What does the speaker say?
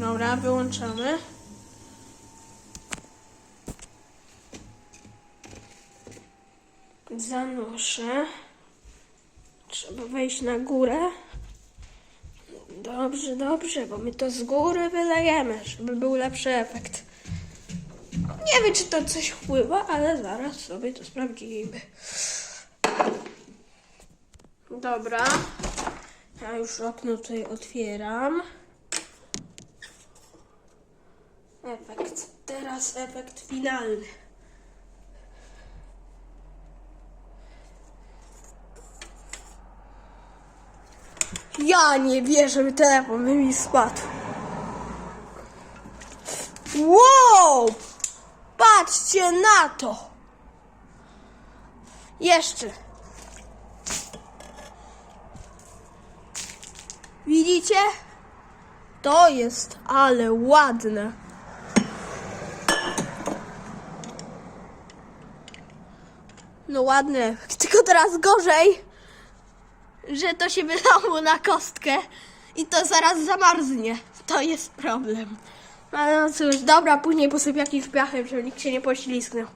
Dobra, wyłączamy. Zanoszę. Trzeba wejść na górę. Dobrze, dobrze, bo my to z góry wylejemy, żeby był lepszy efekt. Nie wiem, czy to coś wpływa, ale zaraz sobie to sprawdzimy. Dobra. Ja już okno tutaj otwieram. Efekt. Teraz efekt finalny. Ja nie wierzę, że telefon mi spadł. Wow! Patrzcie na to! Jeszcze. Widzicie? To jest ale ładne. No ładne, tylko teraz gorzej, że to się wylało na kostkę i to zaraz zamarznie. To jest problem. Ale no cóż, dobra, później posyp jakimś piachem, żeby nikt się nie poślizgnął.